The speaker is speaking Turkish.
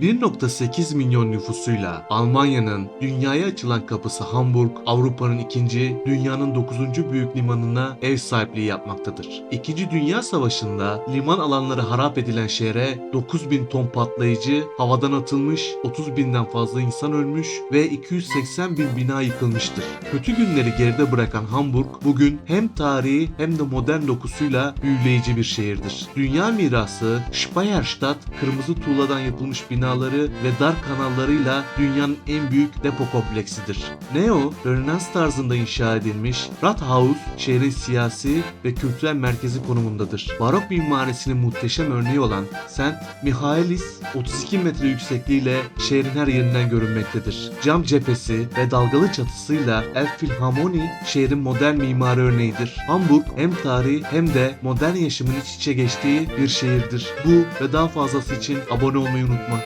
1.8 milyon nüfusuyla Almanya'nın dünyaya açılan kapısı Hamburg, Avrupa'nın ikinci, dünyanın dokuzuncu büyük limanına ev sahipliği yapmaktadır. İkinci Dünya Savaşı'nda liman alanları harap edilen şehre 9000 ton patlayıcı havadan atılmış, 30 binden fazla insan ölmüş ve 280 bin bina yıkılmıştır. Kötü günleri geride bırakan Hamburg bugün hem tarihi hem de modern dokusuyla büyüleyici bir şehirdir. Dünya mirası Speierstadt kırmızı tuğladan yapılmış binaları ve dar kanallarıyla dünyanın en büyük depo kompleksidir. Neo, Rönesans tarzında inşa edilmiş Rathaus şehrin siyasi ve kültürel merkezi konumundadır. Barok mimarisinin muhteşem örneği olan St. Michaelis 32 metre yüksekliğiyle şehrin her yerinden görünmektedir. Cam cephesi ve dalgalı çatısıyla Elbphilharmonie şehrin modern mimari örneğidir. Hamburg hem tarihi hem de modern yaşamın iç içe geçtiği bir şehirdir. Bu ve daha fazlası için abone olmayı unutma.